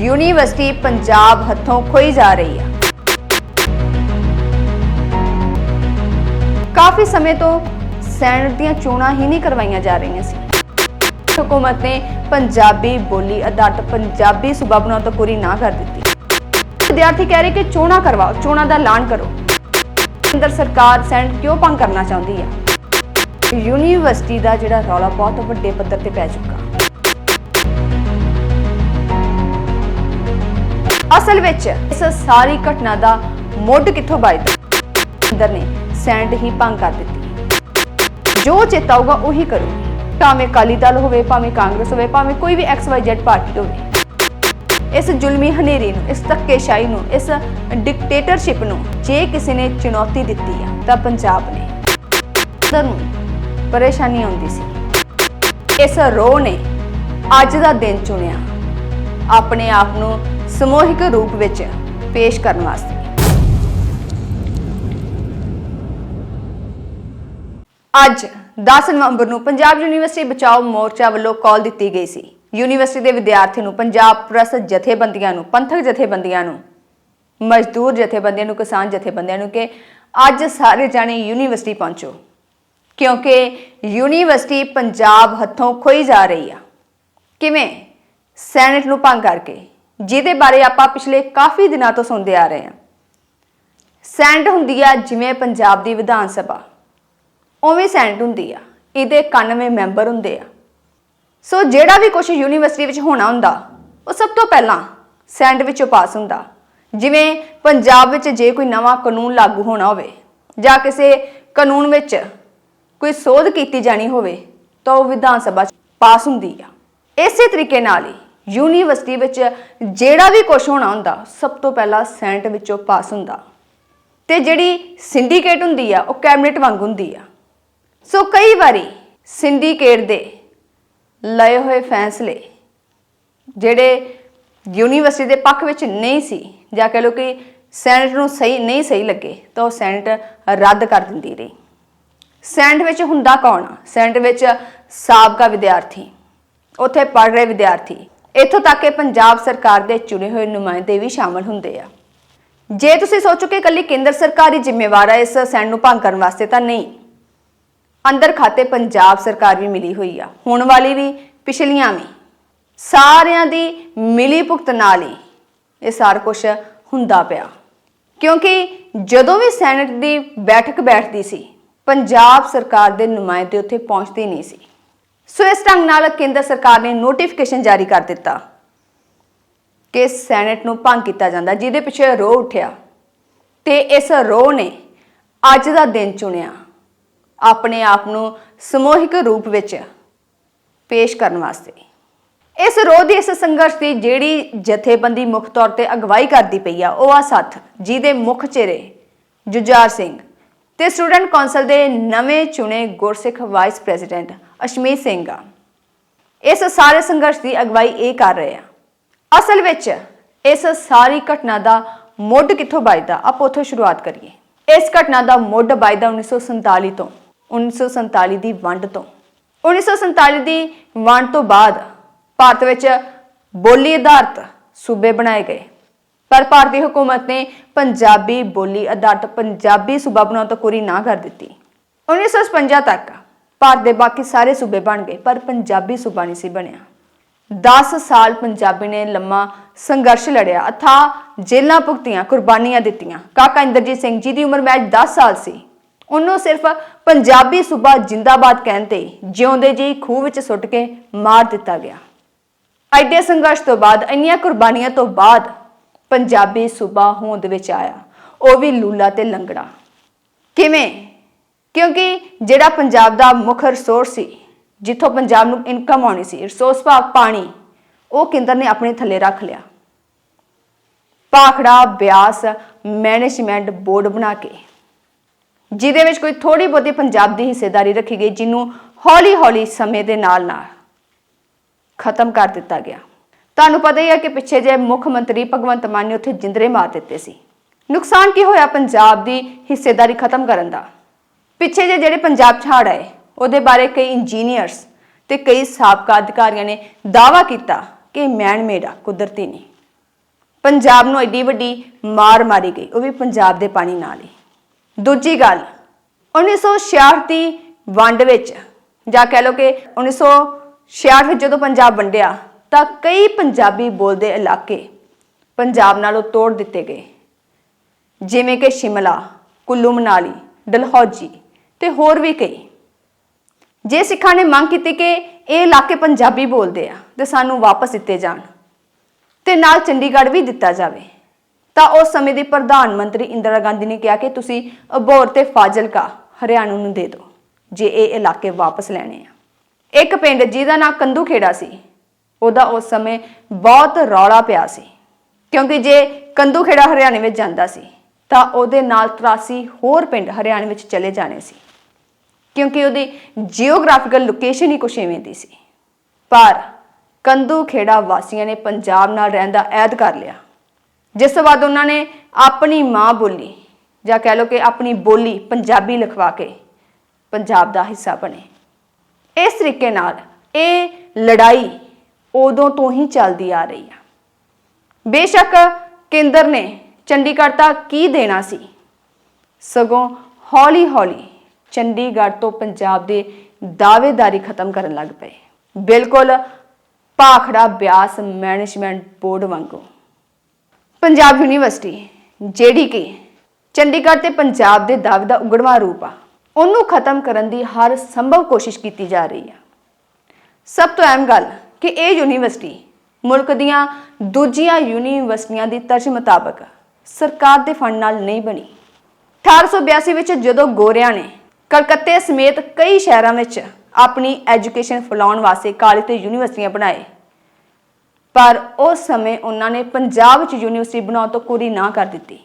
University Punjab ਹੱਥੋਂ ਖੋਈ ਜਾ ਰਹੀ ਹੈ ਕਾਫੀ ਸਮੇਂ ਤੋਂ ਸੈਨੇਟ ਦੀਆਂ ਚੋਣਾਂ ਹੀ ਨਹੀਂ ਕਰਵਾਈਆਂ ਜਾ ਰਹੀਆਂ ਸੀ। ਹਕੂਮਤ ਨੇ ਪੰਜਾਬੀ ਬੋਲੀ ਅਧਾਰਤ ਪੰਜਾਬੀ ਸੂਬਾ ਬਣਾਉਣ ਤੋਂ ਪੂਰੀ ਨਾ ਕਰ ਦਿੱਤੀ। ਵਿਦਿਆਰਥੀ ਕਹਿ ਰਹੇ ਕਿ ਚੋਣਾਂ ਕਰਵਾਓ, ਚੋਣਾਂ ਦਾ ਐਲਾਨ ਕਰੋ। ਕੇਂਦਰ ਸਰਕਾਰ ਸੈਨੇਟ ਕਿਉਂ ਭੰਗ ਕਰਨਾ ਚਾਹੁੰਦੀ ਹੈ ਯੂਨੀਵਰਸਿਟੀ ਦਾ ਜਿਹੜਾ ਰੌਲਾ ਬਹੁਤ ਵੱਡੇ ਪੱਧਰ ਤੇ ਪੈ ਚੁੱਕਾ। ਅਸਲ ਵਿੱਚ ਇਸ ਸਾਰੀ ਘਟਨਾ ਦਾ ਮੁੱਢ ਕਿੱਥੋਂ ਵੱਜਦਾ ਅੰਦਰ ਨੇ ਸੈਂਡ ਹੀ ਭੰਗ ਕਰ ਦਿੱਤੀ। ਜੋ ਚੇਤਾਊਗਾ ਉਹੀ ਕਰੂ ਭਾਵੇਂ ਅਕਾਲੀ ਦਲ ਹੋਵੇ, ਭਾਵੇਂ ਕਾਂਗਰਸ ਹੋਵੇ, ਭਾਵੇਂ ਕੋਈ ਵੀ ਐਕਸ ਵਾਈ ਜ਼ੈਡ ਪਾਰਟੀ ਹੋਵੇ। ਇਸ ਜ਼ੁਲਮੀ ਹਨੇਰੀ ਨੂੰ, ਇਸ ਧੱਕੇਸ਼ਾਹੀ ਨੂੰ, ਇਸ ਡਿਕਟੇਟਰਸ਼ਿਪ ਨੂੰ ਜੇ ਕਿਸੇ ਨੇ ਚੁਣੌਤੀ ਦਿੱਤੀ ਆ, ਤਾਂ ਪੰਜਾਬ ਨੇ ਅੰਦਰ ਨੂੰ ਪਰੇਸ਼ਾਨੀ ਆਉਂਦੀ ਸੀ। ਇਸ ਰੋਹ ਨੇ ਅੱਜ ਦਾ ਦਿਨ ਚੁਣਿਆ। ਆਪਣੇ ਆਪ ਨੂੰ ਸਮੂਹਿਕ ਰੂਪ ਵਿੱਚ ਪੇਸ਼ ਕਰਨ ਵਾਸਤੇ। ਅੱਜ 10 ਨਵੰਬਰ ਨੂੰ ਪੰਜਾਬ ਯੂਨੀਵਰਸਿਟੀ ਬਚਾਓ ਮੋਰਚਾ ਵੱਲੋਂ ਕਾਲ ਦਿੱਤੀ ਗਈ ਸੀ। ਯੂਨੀਵਰਸਿਟੀ ਦੇ ਵਿਦਿਆਰਥੀਆਂ ਨੂੰ ਪੰਜਾਬ ਪ੍ਰੈਸ ਜਥੇਬੰਦੀਆਂ ਨੂੰ, ਪੰਥਕ ਜਥੇਬੰਦੀਆਂ ਨੂੰ, ਮਜ਼ਦੂਰ ਜਥੇਬੰਦੀਆਂ ਨੂੰ, ਕਿਸਾਨ ਜਥੇਬੰਦੀਆਂ ਨੂੰ ਕਿ ਅੱਜ ਸਾਰੇ ਜਾਣੇ ਯੂਨੀਵਰਸਿਟੀ ਪਹੁੰਚੋ। ਕਿਉਂਕਿ ਯੂਨੀਵਰਸਿਟੀ ਪੰਜਾਬ ਹੱਥੋਂ ਖੋਈ ਜਾ ਰਹੀ ਆ। ਕਿਵੇਂ? ਸੈਨੇਟ ਨੂੰ ਭੰਗ ਕਰਕੇ। ਜਿਹਦੇ ਬਾਰੇ ਆਪਾਂ ਪਿਛਲੇ ਕਾਫੀ ਦਿਨਾਂ ਤੋਂ ਸੁਣਦੇ ਆ ਰਹੇ ਹਾਂ। ਸੈਨੇਟ ਹੁੰਦੀ ਆ ਜਿਵੇਂ ਪੰਜਾਬ ਦੀ ਵਿਧਾਨ ਸਭਾ। ਉਵੇਂ ਸੈਂਟ ਹੁੰਦੀ ਆ, ਇਹਦੇ 91 ਮੈਂਬਰ ਹੁੰਦੇ ਆ। ਸੋ ਜਿਹੜਾ ਵੀ ਕੁਝ ਯੂਨੀਵਰਸਿਟੀ ਵਿੱਚ ਹੋਣਾ ਹੁੰਦਾ, ਉਹ ਸਭ ਤੋਂ ਪਹਿਲਾਂ ਸੈਂਟ ਵਿੱਚੋਂ ਪਾਸ ਹੁੰਦਾ। ਜਿਵੇਂ ਪੰਜਾਬ ਵਿੱਚ ਜੇ ਕੋਈ ਨਵਾਂ ਕਾਨੂੰਨ ਲਾਗੂ ਹੋਣਾ ਹੋਵੇ, ਜਾਂ ਕਿਸੇ ਕਾਨੂੰਨ ਵਿੱਚ ਕੋਈ ਸੋਧ ਕੀਤੀ ਜਾਣੀ ਹੋਵੇ, ਤਾਂ ਉਹ ਵਿਧਾਨ ਸਭਾ 'ਚ ਪਾਸ ਹੁੰਦੀ ਆ। ਇਸੇ ਤਰੀਕੇ ਨਾਲ ਹੀ ਯੂਨੀਵਰਸਿਟੀ ਵਿੱਚ ਜਿਹੜਾ ਵੀ ਕੁਝ ਹੋਣਾ ਹੁੰਦਾ, ਸਭ ਤੋਂ ਪਹਿਲਾਂ ਸੈਨੇਟ ਵਿੱਚੋਂ ਪਾਸ ਹੁੰਦਾ। ਤੇ ਜਿਹੜੀ ਸਿੰਡੀਕੇਟ ਹੁੰਦੀ ਆ, ਉਹ ਕੈਬਨਿਟ ਵਾਂਗ ਹੁੰਦੀ ਆ। ਸੋ ਕਈ ਵਾਰੀ ਸਿੰਡੀਕੇਟ ਦੇ ਲਏ ਹੋਏ ਫੈਸਲੇ ਜਿਹੜੇ ਯੂਨੀਵਰਸਿਟੀ ਦੇ ਪੱਖ ਵਿੱਚ ਨਹੀਂ ਸੀ, ਜਾਂ ਕਹ ਲਓ ਕਿ ਸੈਨੇਟ ਨੂੰ ਸਹੀ, ਨਹੀਂ ਸਹੀ ਲੱਗੇ, ਤਾਂ ਉਹ ਸੈਨੇਟ ਰੱਦ ਕਰ ਦਿੰਦੀ ਰਹੀ। ਸੈਨੇਟ ਵਿੱਚ ਹੁੰਦਾ ਕੌਣ ਆ? ਸੈਨੇਟ ਵਿੱਚ ਸਾਬਕਾ ਵਿਦਿਆਰਥੀ, ਉੱਥੇ ਪੜ੍ਹ ਰਹੇ ਵਿਦਿਆਰਥੀ ਇੱਥੋਂ ਤੱਕ ਕਿ ਪੰਜਾਬ ਸਰਕਾਰ ਦੇ ਚੁਣੇ ਹੋਏ ਨੁਮਾਇੰਦੇ ਵੀ ਸ਼ਾਮਲ ਹੁੰਦੇ ਆ। ਜੇ ਤੁਸੀਂ ਸੋਚੋ ਕਿ ਇਕੱਲੀ ਕੇਂਦਰ ਸਰਕਾਰ ਹੀ ਜ਼ਿੰਮੇਵਾਰ ਹੈ ਇਸ ਸੈਨੇਟ ਨੂੰ ਭੰਗ ਕਰਨ ਵਾਸਤੇ ਤਾਂ ਨਹੀਂ। ਅੰਦਰ ਖਾਤੇ ਪੰਜਾਬ ਸਰਕਾਰ ਵੀ ਮਿਲੀ ਹੋਈ ਆ। ਹੁਣ ਵਾਲੀ ਵੀ, ਪਿਛਲੀਆਂ ਵੀ। ਸਾਰਿਆਂ ਦੀ ਮਿਲੀ ਭੁਗਤ ਨਾਲ ਹੀ ਇਹ ਸਾਰਾ ਕੁਝ ਹੁੰਦਾ ਪਿਆ। ਕਿਉਂਕਿ ਜਦੋਂ ਵੀ ਸੈਨੇਟ ਦੀ ਬੈਠਕ ਬੈਠਦੀ ਸੀ, ਪੰਜਾਬ ਸਰਕਾਰ ਦੇ ਨੁਮਾਇੰਦੇ ਉੱਥੇ ਪਹੁੰਚਦੇ ਨਹੀਂ ਸੀ। ਸੋ ਇਸ ਢੰਗ ਨਾਲ ਕੇਂਦਰ ਸਰਕਾਰ ਨੇ ਨੋਟੀਫਿਕੇਸ਼ਨ ਜਾਰੀ ਕਰ ਦਿੱਤਾ ਕਿ ਸੈਨੇਟ ਨੂੰ ਭੰਗ ਕੀਤਾ ਜਾਂਦਾ, ਜਿਹਦੇ ਪਿੱਛੇ ਰੋਹ ਉੱਠਿਆ। ਤੇ ਇਸ ਰੋਹ ਨੇ ਅੱਜ ਦਾ ਦਿਨ ਚੁਣਿਆ, ਆਪਣੇ ਆਪ ਨੂੰ ਸਮੂਹਿਕ ਰੂਪ ਵਿੱਚ ਪੇਸ਼ ਕਰਨ ਵਾਸਤੇ। ਇਸ ਰੋਹ ਦੀ ਇਸ ਸੰਘਰਸ਼ ਦੀ ਜਿਹੜੀ ਜਥੇਬੰਦੀ ਮੁੱਖ ਤੌਰ ਤੇ ਅਗਵਾਈ ਕਰਦੀ ਪਈ ਆ, ਉਹ ਆ ਸੱਥ, ਜਿਹਦੇ ਮੁੱਖ ਚਿਹਰੇ ਜੁਝਾਰ ਸਿੰਘ ਤੇ ਸਟੂਡੈਂਟ ਕੌਂਸਲ ਦੇ ਨਵੇਂ ਚੁਣੇ ਗੁਰਸਿੱਖ ਵਾਈਸ ਪ੍ਰੈਜ਼ੀਡੈਂਟ ਅਸ਼ਮੀਤ ਸਿੰਘ ਆ। ਇਸ ਸਾਰੇ ਸੰਘਰਸ਼ ਦੀ ਅਗਵਾਈ ਇਹ ਕਰ ਰਹੇ ਆ। ਅਸਲ ਵਿੱਚ ਇਸ ਸਾਰੀ ਘਟਨਾ ਦਾ ਮੁੱਢ ਕਿੱਥੋਂ ਵੱਜਦਾ, ਆਪਾਂ ਉੱਥੋਂ ਸ਼ੁਰੂਆਤ ਕਰੀਏ। ਇਸ ਘਟਨਾ ਦਾ ਮੁੱਢ ਵੱਜਦਾ 1947 ਤੋਂ 1947 ਦੀ ਵੰਡ ਤੋਂ। 1947 ਦੀ ਵੰਡ ਤੋਂ ਬਾਅਦ ਭਾਰਤ ਵਿੱਚ ਬੋਲੀ ਆਧਾਰਿਤ ਸੂਬੇ ਬਣਾਏ ਗਏ। ਪਰ ਭਾਰਤੀ ਹਕੂਮਤ ਨੇ ਪੰਜਾਬੀ ਬੋਲੀ ਆਧਾਰਿਤ ਪੰਜਾਬੀ ਸੂਬਾ ਬਣਾਉਣ ਤੋਂ ਪੂਰੀ ਨਾ ਕਰ ਦਿੱਤੀ। 1955 ਤੱਕ ਭਾਰਤ ਦੇ ਬਾਕੀ ਸਾਰੇ ਸੂਬੇ ਬਣ ਗਏ, ਪਰ ਪੰਜਾਬੀ ਸੂਬਾ ਨਹੀਂ ਸੀ ਬਣਿਆ। 10 ਸਾਲ ਪੰਜਾਬੀ ਨੇ ਲੰਮਾ ਸੰਘਰਸ਼ ਲੜਿਆ, ਅਥਾ ਜੇਲਾਂ ਭੁਗਤੀਆਂ, ਕੁਰਬਾਨੀਆਂ ਦਿੱਤੀਆਂ। ਕਾਕਾ ਇੰਦਰਜੀਤ ਸਿੰਘ ਜੀ ਦੀ ਉਮਰ ਮੈਚ 10 ਸਾਲ ਸੀ। ਉਹਨੂੰ ਸਿਰਫ ਪੰਜਾਬੀ ਸੂਬਾ ਜਿੰਦਾਬਾਦ ਕਹਿਣ 'ਤੇ ਜਿਉਂਦੇ ਜੀ ਖੂਹ ਵਿੱਚ ਸੁੱਟ ਕੇ ਮਾਰ ਦਿੱਤਾ ਗਿਆ। ਐਡੇ ਸੰਘਰਸ਼ ਤੋਂ ਬਾਅਦ, ਇੰਨੀਆਂ ਕੁਰਬਾਨੀਆਂ ਤੋਂ ਬਾਅਦ ਪੰਜਾਬੀ ਸੂਬਾ ਹੋਂਦ ਵਿੱਚ ਆਇਆ। ਉਹ ਵੀ ਲੂਲਾ ਤੇ ਲੰਗੜਾ। ਕਿਵੇਂ? ਕਿਉਂਕਿ ਜਿਹੜਾ ਪੰਜਾਬ ਦਾ ਮੁੱਖ ਰਿਸੋਰਸ ਸੀ, ਜਿੱਥੋਂ ਪੰਜਾਬ ਨੂੰ ਇਨਕਮ ਆਉਣੀ ਸੀ ਰਿਸੋਰਸ ਭਾਵ ਪਾਣੀ, ਉਹ ਕੇਂਦਰ ਨੇ ਆਪਣੇ ਥੱਲੇ ਰੱਖ ਲਿਆ। ਪਾਖੜਾ ਬਿਆਸ ਮੈਨੇਜਮੈਂਟ ਬੋਰਡ ਬਣਾ ਕੇ, ਜਿਹਦੇ ਵਿੱਚ ਕੋਈ ਥੋੜੀ ਬਹੁਤੀ ਪੰਜਾਬ ਦੀ ਹਿੱਸੇਦਾਰੀ ਰੱਖੀ ਗਈ, ਜਿਹਨੂੰ ਹੌਲੀ-ਹੌਲੀ ਸਮੇਂ ਦੇ ਨਾਲ ਨਾਲ ਖਤਮ ਕਰ ਦਿੱਤਾ ਗਿਆ। ਤੁਹਾਨੂੰ ਪਤਾ ਹੀ ਹੈ ਕਿ ਪਿੱਛੇ ਜੇ ਮੁੱਖ ਮੰਤਰੀ ਭਗਵੰਤ ਮਾਨ ਨੇ ਉੱਥੇ ਜਿੰਦਰੇ ਮਾਰ ਦਿੱਤੇ ਸੀ। ਨੁਕਸਾਨ ਕੀ ਹੋਇਆ ਪੰਜਾਬ ਦੀ ਹਿੱਸੇਦਾਰੀ ਖਤਮ ਕਰਨ ਦਾ? ਪਿੱਛੇ ਜੇ ਜਿਹੜੇ ਪੰਜਾਬ ਛਾੜ ਆਏ, ਉਹਦੇ ਬਾਰੇ ਕਈ ਇੰਜੀਨੀਅਰਸ ਤੇ ਕਈ ਸਾਬਕਾ ਅਧਿਕਾਰੀਆਂ ਨੇ ਦਾਅਵਾ ਕੀਤਾ ਕਿ ਮੈਨ ਮੇਡ ਆ, ਕੁਦਰਤੀ ਨਹੀਂ। ਪੰਜਾਬ ਨੂੰ ਐਡੀ ਵੱਡੀ ਮਾਰ ਮਾਰੀ ਗਈ, ਉਹ ਵੀ ਪੰਜਾਬ ਦੇ ਪਾਣੀ ਨਾਲ ਹੀ। ਦੂਜੀ ਗੱਲ 1966 ਦੀ ਵੰਡ ਵਿੱਚ, ਜਾਂ ਕਹਿ ਲਓ ਕਿ 1966 ਵਿੱਚ ਜਦੋਂ ਪੰਜਾਬ ਵੰਡਿਆ, ਤਾਂ ਕਈ ਪੰਜਾਬੀ ਬੋਲਦੇ ਇਲਾਕੇ ਪੰਜਾਬ ਨਾਲੋਂ ਤੋੜ ਦਿੱਤੇ ਗਏ। ਜਿਵੇਂ ਕਿ ਸ਼ਿਮਲਾ, ਕੁੱਲੂ ਮਨਾਲੀ, ਡਲਹੌਜੀ ਤੇ ਹੋਰ ਵੀ ਕਈ। ਜੇ ਸਿੱਖਾਂ ਨੇ ਮੰਗ ਕੀਤੀ ਕਿ ਇਹ ਇਲਾਕੇ ਪੰਜਾਬੀ ਬੋਲਦੇ ਆ ਤੇ ਸਾਨੂੰ ਵਾਪਸ ਦਿੱਤੇ ਜਾਣ ਤੇ ਨਾਲ ਚੰਡੀਗੜ੍ਹ ਵੀ ਦਿੱਤਾ ਜਾਵੇ, ਤਾਂ ਉਸ ਸਮੇਂ ਦੀ ਪ੍ਰਧਾਨ ਮੰਤਰੀ ਇੰਦਰਾ ਗਾਂਧੀ ਨੇ ਕਿਹਾ ਕਿ ਤੁਸੀਂ ਅਬੋਹਰ ਤੇ ਫਾਜ਼ਿਲਕਾ, ਹਰਿਆਣਾ ਨੂੰ ਦੇ ਦਿਓ, ਜੇ ਇਹ ਇਲਾਕੇ ਵਾਪਸ ਲੈਣੇ ਆ। ਇੱਕ ਪਿੰਡ ਜਿਹਦਾ ਨਾਂ ਕੰਦੂ ਖੇੜਾ ਸੀ, ਉਹਦਾ ਉਸ ਸਮੇਂ ਬਹੁਤ ਰੌਲਾ ਪਿਆ ਸੀ, ਕਿਉਂਕਿ ਜੇ ਕੰਦੂ ਖੇੜਾ ਹਰਿਆਣੇ ਵਿੱਚ ਜਾਂਦਾ ਸੀ, ਤਾਂ ਉਹਦੇ ਨਾਲ 83 ਹੋਰ ਪਿੰਡ ਹਰਿਆਣੇ ਵਿੱਚ ਚਲੇ ਜਾਣੇ ਸੀ। ਕਿਉਂਕਿ ਉਹਦੀ ਜੀਓਗ੍ਰਾਫੀਕਲ ਲੋਕੇਸ਼ਨ ਹੀ ਕੁਛ ਐਵੇਂ ਦੀ ਸੀ। ਪਰ ਕੰਦੂ ਖੇੜਾ ਵਾਸੀਆਂ ਨੇ ਪੰਜਾਬ ਨਾਲ ਰਹਿਣ ਦਾ ਐਦ ਕਰ ਲਿਆ। ਜਿਸ ਤੋਂ ਬਾਅਦ ਉਹਨਾਂ ਨੇ ਆਪਣੀ ਮਾਂ ਬੋਲੀ, ਜਾਂ ਕਹਿ ਲਓ ਕਿ ਆਪਣੀ ਬੋਲੀ ਪੰਜਾਬੀ ਲਿਖਵਾ ਕੇ ਪੰਜਾਬ ਦਾ ਹਿੱਸਾ ਬਣੇ। ਇਸ ਤਰੀਕੇ ਨਾਲ ਇਹ ਲੜਾਈ ਉਦੋਂ ਤੋਂ ਹੀ ਚੱਲਦੀ ਆ ਰਹੀ ਆ। ਬੇਸ਼ੱਕ ਕੇਂਦਰ ਨੇ ਚੰਡੀਗੜ੍ਹ ਤਾਂ ਕੀ ਦੇਣਾ ਸੀ? ਸਗੋਂ ਹੌਲੀ-ਹੌਲੀ ਚੰਡੀਗੜ੍ਹ ਤੋਂ ਪੰਜਾਬ ਦੇ ਦਾਅਵੇਦਾਰੀ ਖਤਮ ਕਰਨ ਲੱਗ ਪਏ। ਬਿਲਕੁਲ ਭਾਖੜਾ ਬਿਆਸ ਮੈਨੇਜਮੈਂਟ ਬੋਰਡ ਵਾਂਗੂ। ਪੰਜਾਬ ਯੂਨੀਵਰਸਿਟੀ, ਜਿਹੜੀ ਕਿ ਚੰਡੀਗੜ੍ਹ ਤੇ ਪੰਜਾਬ ਦੇ ਦਾਅਵੇ ਦਾ ਉਗੜਵਾ ਰੂਪ ਆ, ਉਹਨੂੰ ਖਤਮ ਕਰਨ ਦੀ ਹਰ ਸੰਭਵ ਕੋਸ਼ਿਸ਼ ਕੀਤੀ ਜਾ ਰਹੀ ਆ। ਸਭ ਤੋਂ ਅਹਿਮ ਗੱਲ ਕਿ ਇਹ ਯੂਨੀਵਰਸਿਟੀ ਮੁਲਕ ਦੀਆਂ ਦੂਜੀਆਂ ਯੂਨੀਵਰਸਿਟੀਆਂ ਦੀ ਤਰਜ਼ ਮੁਤਾਬਕ ਸਰਕਾਰ ਦੇ ਫੰਡ ਨਾਲ ਨਹੀਂ ਬਣੀ। 1882 ਵਿੱਚ ਜਦੋਂ ਗੋਰਿਆਂ ਨੇ ਕਲਕੱਤੇ ਸਮੇਤ ਕਈ ਸ਼ਹਿਰਾਂ ਵਿੱਚ ਆਪਣੀ ਐਜੂਕੇਸ਼ਨ ਫੈਲਾਉਣ ਵਾਸਤੇ ਕਾਲਜ ਤੇ ਯੂਨੀਵਰਸਿਟੀਆਂ ਬਣਾਏ। ਪਰ ਉਸ ਸਮੇਂ ਉਹਨਾਂ ਨੇ ਪੰਜਾਬ ਵਿੱਚ ਯੂਨੀਵਰਸਿਟੀ ਬਣਾਉਣ ਤੋਂ ਕੋਰੀ ਨਾ ਕਰ ਦਿੱਤੀ।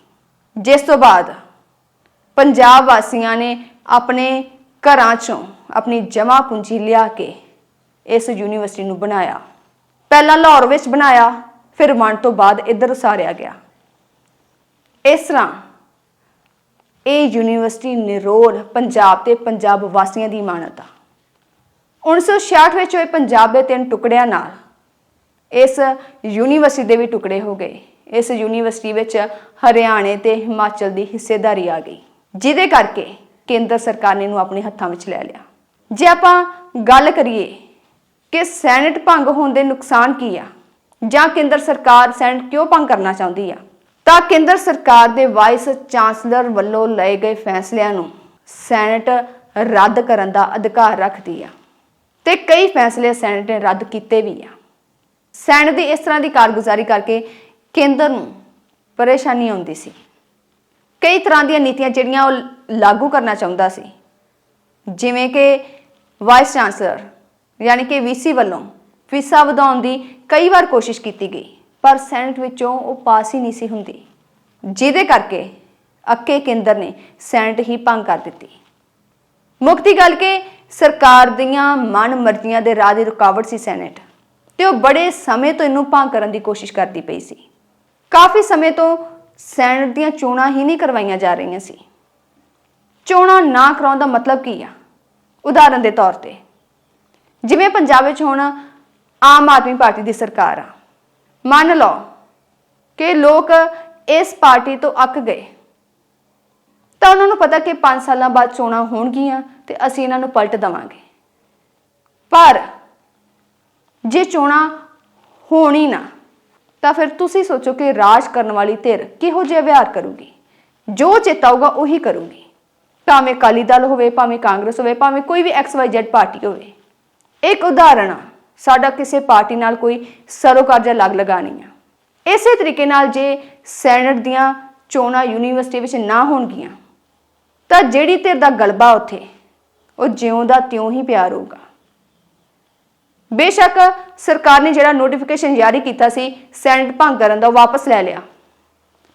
ਜਿਸ ਤੋਂ ਬਾਅਦ ਪੰਜਾਬ ਵਾਸੀਆਂ ਨੇ ਆਪਣੇ ਘਰਾਂ ਚੋਂ ਆਪਣੀ ਜਮ੍ਹਾਂ ਪੂੰਜੀ ਲਿਆ ਕੇ ਇਸ ਯੂਨੀਵਰਸਿਟੀ ਨੂੰ ਬਣਾਇਆ। ਪਹਿਲਾਂ ਲਾਹੌਰ ਵਿੱਚ ਬਣਾਇਆ, ਫਿਰ ਵੰਡ ਤੋਂ ਬਾਅਦ ਇੱਧਰ ਉਸਾਰਿਆ ਗਿਆ। ਇਸ ਤਰ੍ਹਾਂ ਇਹ ਯੂਨੀਵਰਸਿਟੀ ਨਿਰੋਲ ਪੰਜਾਬ ਤੇ ਪੰਜਾਬ ਵਾਸੀਆਂ ਦੀ ਮਾਨਤਾ 1966 ਵਿੱਚ ਹੋਏ ਪੰਜਾਬ ਦੇ ਤਿੰਨ ਟੁਕੜਿਆਂ ਨਾਲ ਇਸ ਯੂਨੀਵਰਸਿਟੀ ਦੇ ਵੀ ਟੁਕੜੇ ਹੋ ਗਏ। ਇਸ ਯੂਨੀਵਰਸਿਟੀ ਵਿੱਚ ਹਰਿਆਣੇ ਤੇ ਹਿਮਾਚਲ ਦੀ ਹਿੱਸੇਦਾਰੀ ਆ ਗਈ, ਜਿਹਦੇ ਕਰਕੇ ਕੇਂਦਰ ਸਰਕਾਰ ਨੇ ਇਹਨੂੰ ਆਪਣੇ ਹੱਥਾਂ ਵਿੱਚ ਲੈ ਲਿਆ। ਜੇ ਆਪਾਂ ਗੱਲ ਕਰੀਏ ਕਿ ਸੈਨੇਟ ਭੰਗ ਹੋਣ ਦੇ ਨੁਕਸਾਨ ਕੀ ਆ ਜਾਂ ਕੇਂਦਰ ਸਰਕਾਰ ਸੈਨੇਟ ਕਿਉਂ ਭੰਗ ਕਰਨਾ ਚਾਹੁੰਦੀ ਆ ਤਾਂ ਕੇਂਦਰ ਸਰਕਾਰ ਦੇ ਵਾਈਸ ਚਾਂਸਲਰ ਵੱਲੋਂ ਲਏ ਗਏ ਫੈਸਲਿਆਂ ਨੂੰ ਸੈਨੇਟ ਰੱਦ ਕਰਨ ਦਾ ਅਧਿਕਾਰ ਰੱਖਦੀ ਆ। ਤੇ ਕਈ ਫੈਸਲੇ ਸੈਨੇਟ ਨੇ ਰੱਦ ਕੀਤੇ ਵੀ ਆ। ਸੈਨੇਟ ਦੀ ਇਸ ਤਰ੍ਹਾਂ ਦੀ ਕਾਰਗੁਜ਼ਾਰੀ ਕਰਕੇ ਕੇਂਦਰ ਨੂੰ ਪਰੇਸ਼ਾਨੀ ਆਉਂਦੀ ਸੀ। ਕਈ ਤਰ੍ਹਾਂ ਦੀਆਂ ਨੀਤੀਆਂ ਜਿਹੜੀਆਂ ਉਹ ਲਾਗੂ ਕਰਨਾ ਚਾਹੁੰਦਾ ਸੀ। ਜਿਵੇਂ ਕਿ ਵਾਈਸ ਚਾਂਸਲਰ, ਯਾਨੀ ਕਿ ਵੀਸੀ ਵੱਲੋਂ ਫੀਸਾਂ ਵਧਾਉਣ ਦੀ ਕਈ ਵਾਰ ਕੋਸ਼ਿਸ਼ ਕੀਤੀ ਗਈ। ਪਰ ਸੈਨੇਟ ਵਿੱਚੋਂ ਉਹ ਪਾਸ ਹੀ ਨਹੀਂ ਸੀ ਹੁੰਦੀ। ਜਿਹਦੇ ਕਰਕੇ ਅੱਕੇ ਕੇਂਦਰ ਨੇ ਸੈਨੇਟ ਹੀ ਭੰਗ ਕਰ ਦਿੱਤੀ। ਮੁਕਤੀ ਗੱਲ ਕਿ ਸਰਕਾਰ ਦੀਆਂ ਮਨ ਮਰਜ਼ੀਆਂ ਦੇ ਰਾਹ ਦੀ ਰੁਕਾਵਟ ਸੀ ਸੈਨੇਟ ਤੇ ਉਹ ਬੜੇ ਸਮੇਂ ਤੋਂ ਇਹਨੂੰ ਭੰਗ ਕਰਨ ਦੀ ਕੋਸ਼ਿਸ਼ ਕਰਦੀ ਪਈ ਸੀ। ਕਾਫੀ ਸਮੇਂ ਤੋਂ ਸੈਨੇਟ ਦੀਆਂ ਚੋਣਾਂ ਹੀ ਨਹੀਂ ਕਰਵਾਈਆਂ ਜਾ ਰਹੀਆਂ ਸੀ। ਚੋਣਾਂ ਨਾ ਕਰਾਉਣ ਦਾ ਮਤਲਬ ਕੀ ਆ? ਉਦਾਹਰਨ ਦੇ ਤੌਰ ਤੇ ਜਿਵੇਂ ਪੰਜਾਬ ਵਿੱਚ ਹੁਣ ਆਮ ਆਦਮੀ ਪਾਰਟੀ ਦੀ ਸਰਕਾਰ ਆ ਮੰਨ ਲਓ ਕਿ ਲੋਕ ਇਸ ਪਾਰਟੀ ਤੋਂ ਅੱਕ ਗਏ। ਤਾਂ ਉਹਨਾਂ ਨੂੰ ਪਤਾ ਕਿ 5 ਸਾਲਾਂ ਬਾਅਦ ਚੋਣਾਂ ਹੋਣਗੀਆਂ ਤੇ ਅਸੀਂ ਇਹਨਾਂ ਨੂੰ ਪਲਟ ਦਵਾਂਗੇ। ਪਰ ਜੇ ਚੋਣਾਂ ਹੋਣੀ ਨਾ, ਤਾਂ ਫਿਰ ਤੁਸੀਂ ਸੋਚੋ ਕਿ ਰਾਜ ਕਰਨ ਵਾਲੀ ਧਿਰ ਕਿਹੋ ਜਿਹਾ ਵਿਹਾਰ ਕਰੂਗੀ? ਜੋ ਚੇਤਾਊਗਾ ਉਹੀ ਕਰੂਗੀ। ਭਾਵੇਂ ਅਕਾਲੀ ਦਲ ਹੋਵੇ, ਭਾਵੇਂ ਕਾਂਗਰਸ ਹੋਵੇ, ਭਾਵੇਂ ਕੋਈ ਵੀ ਐਕਸ ਵਾਈ ਜੈਡ ਪਾਰਟੀ ਹੋਵੇ। ਇੱਕ ਉਦਾਹਰਣ ਆ। ਸਾਡਾ ਕਿਸੇ ਪਾਰਟੀ ਨਾਲ ਕੋਈ ਸਰੋਕਾਰ ਜਾਂ ਲੱਗ ਲਗਾਣੀ ਆ। ਇਸੇ ਤਰੀਕੇ ਨਾਲ ਜੇ ਸੈਨੇਟ ਦੀਆਂ ਚੋਣਾਂ ਯੂਨੀਵਰਸਿਟੀ ਵਿੱਚ ਨਾ ਹੋਣਗੀਆਂ, ਤਾਂ ਜਿਹੜੀ ਧਿਰ ਦਾ ਗਲਬਾ ਉੱਥੇ, ਉਹ ਜਿਉਂ ਦਾ ਤਿਉਂ ਹੀ ਪਿਆਰ ਹੋਊਗਾ ਬੇਸ਼ੱਕ ਸਰਕਾਰ ਨੇ ਜਿਹੜਾ ਨੋਟੀਫਿਕੇਸ਼ਨ ਜਾਰੀ ਕੀਤਾ ਸੀ, ਸੈਨੇਟ ਭੰਗ ਕਰਨ ਦਾ ਉਹ ਵਾਪਸ ਲੈ ਲਿਆ।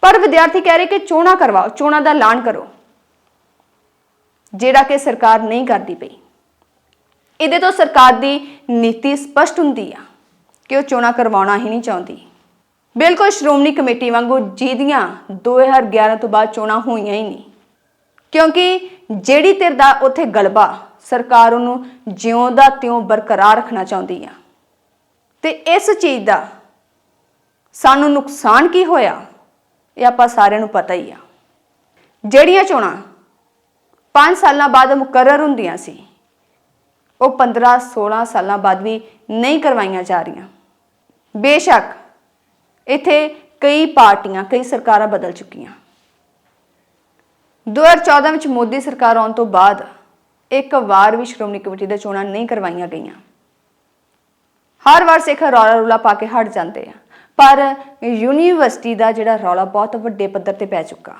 ਪਰ ਵਿਦਿਆਰਥੀ ਕਹਿ ਰਹੇ ਕਿ ਚੋਣਾਂ ਕਰਵਾਓ, ਚੋਣਾਂ ਦਾ ਐਲਾਨ ਕਰੋ। ਜਿਹੜਾ ਕਿ ਸਰਕਾਰ ਨਹੀਂ ਕਰਦੀ ਪਈ। ਇਹਦੇ ਤੋਂ ਸਰਕਾਰ ਦੀ ਨੀਤੀ ਸਪਸ਼ਟ ਹੁੰਦੀ ਆ ਕਿ ਉਹ ਚੋਣਾਂ ਕਰਵਾਉਣਾ ਹੀ ਨਹੀਂ ਚਾਹੁੰਦੀ। ਬਿਲਕੁਲ ਸ਼੍ਰੋਮਣੀ ਕਮੇਟੀ ਵਾਂਗੂ ਜਿਹਦੀਆਂ 2011 ਤੋਂ ਬਾਅਦ ਚੋਣਾਂ ਹੋਈਆਂ ਹੀ ਨਹੀਂ। ਕਿਉਂਕਿ ਜਿਹੜੀ ਧਿਰ ਦਾ ਉੱਥੇ ਗਲਬਾ, ਸਰਕਾਰ ਉਹਨੂੰ ਜਿਉਂ ਦਾ ਤਿਉਂ ਬਰਕਰਾਰ ਰੱਖਣਾ ਚਾਹੁੰਦੀ ਆ। ਤੇ ਇਸ ਚੀਜ਼ ਦਾ ਸਾਨੂੰ ਨੁਕਸਾਨ ਕੀ ਹੋਇਆ, ਇਹ ਆਪਾਂ ਸਾਰਿਆਂ ਨੂੰ ਪਤਾ ਹੀ ਆ। ਜਿਹੜੀਆਂ ਚੋਣਾਂ 5 ਸਾਲਾਂ ਬਾਅਦ ਮੁਕਰਰ ਹੁੰਦੀਆਂ ਸੀ ਉਹ 15 16 ਸਾਲਾਂ ਬਾਅਦ ਵੀ ਨਹੀਂ ਕਰਵਾਈਆਂ ਜਾ ਰਹੀਆਂ। ਬੇਸ਼ੱਕ ਇੱਥੇ ਕਈ ਪਾਰਟੀਆਂ, ਕਈ ਸਰਕਾਰਾਂ ਬਦਲ ਚੁੱਕੀਆਂ। 2014 ਵਿੱਚ ਮੋਦੀ ਸਰਕਾਰ ਆਉਣ ਤੋਂ ਬਾਅਦ ਇੱਕ ਵਾਰ ਵੀ ਸ਼੍ਰੋਮਣੀ ਕਮੇਟੀ ਦੇ ਚੋਣਾਂ ਨਹੀਂ ਕਰਵਾਈਆਂ ਗਈਆਂ। ਹਰ ਵਾਰ ਸਿੱਖ ਰੌਲਾ ਰੌਲਾ ਪਾ ਕੇ ਹਟ ਜਾਂਦੇ ਆ। ਪਰ ਯੂਨੀਵਰਸਿਟੀ ਦਾ ਜਿਹੜਾ ਰੌਲਾ ਬਹੁਤ ਵੱਡੇ ਪੱਧਰ ਤੇ ਪੈ ਚੁੱਕਾ।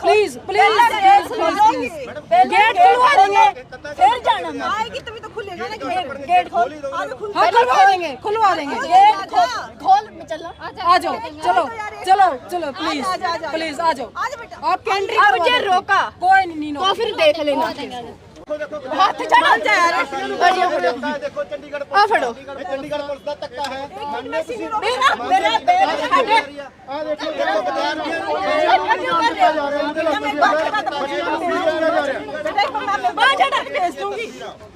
प्लीज़ प्लीज़ गेट खुलवा देंगे फिर जाना आएगी तभी तो खुलेगा ना गेट गेट खोल हाँ खुलवा देंगे खुलवा देंगे। गेट खोल खोल मैं चला आ जाओ चलो चलो चलो प्लीज़ प्लीज़ आ जाओ। आप कैंट्री अब मुझे रोका। कोई नहीं तो नो फिर देख लेना। ਹੱਥ ਚੜਾ ਜਾਇਰ ਦੇਖੋ ਚੰਡੀਗੜ੍ਹ ਆ ਫੜੋ। ਚੰਡੀਗੜ੍ਹ ਪੁਲਿਸ ਦਾ ਧੱਕਾ ਹੈ। ਮੰਨੋ ਤੁਸੀਂ ਮੇਰਾ ਮੇਰਾ ਬੇਲ ਸਾਡੇ ਆ ਦੇਖੋ। ਦੇਖੋ ਬਜ਼ਾਰ ਜਾ ਰਿਹਾ ਜਾ ਰਿਹਾ बाहर छड़ भेज दूँगी।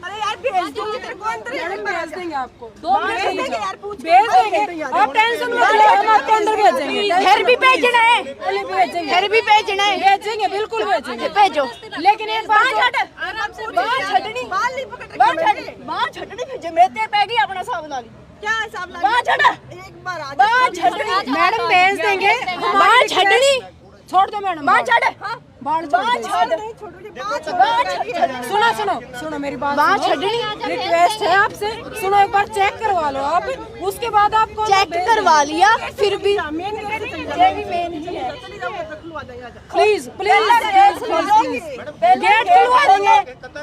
अरे यार भेज दूँगी। तेरे को अंदर मैडम भेज देंगे आपको। दो भेज देंगे। यार पूछ भेज देंगे। आप टेंशन मत लो। हम आपको अंदर भेजेंगे फिर भी भेजना है। भेजेंगे। फिर भी भेजना है। भेजेंगे बिल्कुल भेजेंगे। भेजो। लेकिन एक बात बाहर आराम से बाहर छड़नी बाल नहीं पकड़ बाहर छड़ बाहर छड़नी फिर जे मेरे गई अपना हिसाब ला ली। क्या हिसाब लगा बाहर छड़ एक बार आ बाहर छड़नी मैडम भेज देंगे। बाहर छड़नी छोड़ दो मैडम। बाहर छड़ सुनो सुनो सुनो मेरी बात बाहर छड़नी रिक्वेस्ट है। आपसे। सुनो एक बार चेक करवा लो आप। उसके बाद आपको चेक करवा लिया फिर भी ये भी मेन ही है प्लीज प्लीज गेट खुलवा देंगे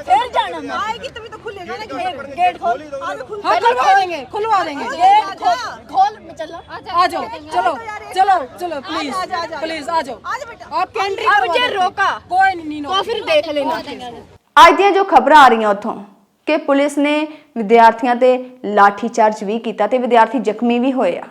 फिर जाना आएगी तभी तो खुलेगा ना गेट गेट खोल हाँ खुलवा देंगे खुलवा देंगे गेट खोल खोल मैं चला आ जाओ चलो चलो चलो प्लीज प्लीज आ जाओ आप कैंट्री अब करवा मुझे दो। रोका कोई नहीं तो नो फिर देख लेना ਅੱਜ ਦੀਆਂ ਜੋ ਖਬਰਾਂ ਆ ਰਹੀਆਂ ਉੱਥੋਂ ਕਿ ਪੁਲਿਸ ਨੇ ਵਿਦਿਆਰਥੀਆਂ ਤੇ ਲਾਠੀ ਚਾਰਜ ਵੀ ਕੀਤਾ ਤੇ ਵਿਦਿਆਰਥੀ ਜ਼ਖਮੀ ਵੀ ਹੋਏ ਆ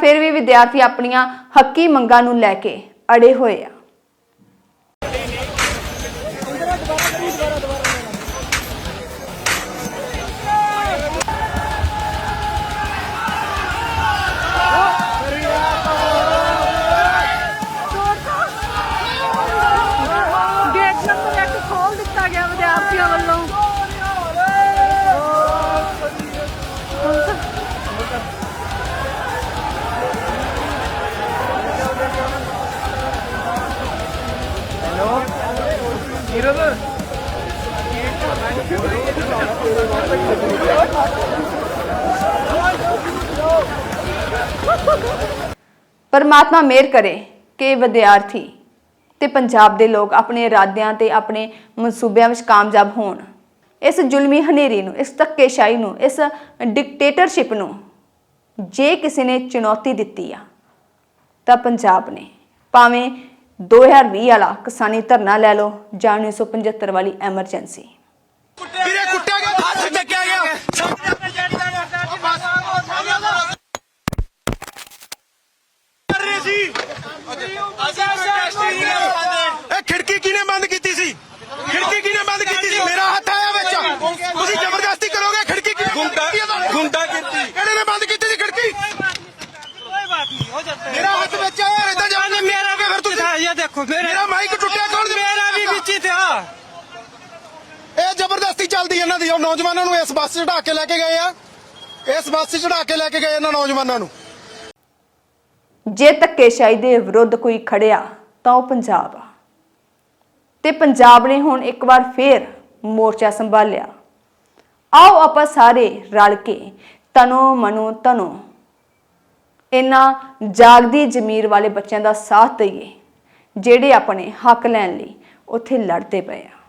ਫਿਰ ਵੀ ਵਿਦਿਆਰਥੀ ਆਪਣੀਆਂ ਹੱਕੀ ਮੰਗਾਂ ਨੂੰ ਲੈ ਕੇ ਅੜੇ ਹੋਏ ਆ। ਪਰਮਾਤਮਾ ਮਿਹਰ ਕਰੇ ਕਿ ਵਿਦਿਆਰਥੀ ਤੇ ਪੰਜਾਬ ਦੇ ਲੋਕ ਆਪਣੇ ਇਰਾਦਿਆਂ ਤੇ ਆਪਣੇ ਮਨਸੂਬਿਆਂ ਵਿੱਚ ਕਾਮਯਾਬ ਹੋਣ। ਇਸ ਜ਼ੁਲਮੀ ਹਨੇਰੀ ਨੂੰ, ਇਸ ਧੱਕੇਸ਼ਾਹੀ ਨੂੰ, ਇਸ ਡਿਕਟੇਟਰਸ਼ਿਪ ਨੂੰ ਜੇ ਕਿਸੇ ਨੇ ਚੁਣੌਤੀ ਦਿੱਤੀ ਆ, ਤਾਂ ਪੰਜਾਬ ਨੇ ਭਾਵੇਂ 2020 ਵਾਲਾ ਕਿਸਾਨੀ ਧਰਨਾ ਲੈ ਲਓ ਜਾਂ 1975 ਵਾਲੀ ਐਮਰਜੈਂਸੀ। ਵੀਰੇ ਕੁੱਟਿਆ ਗਿਆ ਹੱਥ ਚੱਕਿਆ ਗਿਆ। ਕਰ ਰਹੇ ਸੀ ਇਹ ਖਿੜਕੀ ਕਿਹਨੇ ਬੰਦ ਕੀਤੀ ਸੀ? ਖਿੜਕੀ ਕਿਹਨੇ ਬੰਦ ਕੀਤੀ ਸੀ? ਮੇਰਾ ਹੱਥ ਆਇਆ ਵਿੱਚ। ਤੁਸੀਂ ਜ਼ਬਰਦਸਤੀ ਕਰੋਗੇ ਖਿੜਕੀ ਕਿਹਨੇ ਗੁੰਡਾ ਗੁੰਡਾ ਕੀਤੀ। ਕਿਹੜੇ ਨੇ ਬੰਦ ਕੀਤੀ ਸੀ ਖਿੜਕੀ? ਮੇਰਾ ਹੱਥ ਵਿੱਚ ਆਇਆ ਇਦਾਂ ਫਿਰ ਦੇਖੋ। ਮੇਰਾ ਮਾਈਕ ਟੁੱਟਿਆ ਕੌਣ ਜੀ? ਮੇਰਾ ਵੀ ਵਿੱਚ ਹੀ ਥਾ ਇਹ ਜ਼ਬਰਦਸਤੀ ਚੱਲਦੀ ਇਹਨਾਂ ਦੀ। ਉਹ ਨੌਜਵਾਨਾਂ ਨੂੰ ਇਸ ਬੱਸ ਚੜਾ ਕੇ ਲੈ ਕੇ ਗਏ ਆ। ਇਸ ਬੱਸ ਚੜਾ ਕੇ ਲੈ ਕੇ ਗਏ ਇਹਨਾਂ ਨੌਜਵਾਨਾਂ ਨੂੰ। ਜੇ ਧੱਕੇਸ਼ਾਹੀ ਦੇ ਵਿਰੁੱਧ ਕੋਈ ਖੜਿਆ ਤਾਂ ਉਹ ਪੰਜਾਬ ਆ। ਤੇ ਪੰਜਾਬ ਨੇ ਹੁਣ ਇੱਕ ਵਾਰ ਫੇਰ ਮੋਰਚਾ ਸੰਭਾਲਿਆ। ਆਓ ਆਪਾਂ ਸਾਰੇ ਰਲ ਕੇ ਤਨੋ ਮਨੋ ਤਨੋ। ਇਹਨਾਂ ਜਾਗਦੀ ਜ਼ਮੀਰ ਵਾਲੇ ਬੱਚਿਆਂ ਦਾ ਸਾਥ ਦਈਏ। ਜਿਹੜੇ ਆਪਣੇ ਹੱਕ ਲੈਣ ਲਈ ਉੱਥੇ ਲੜਦੇ ਪਏ ਆ।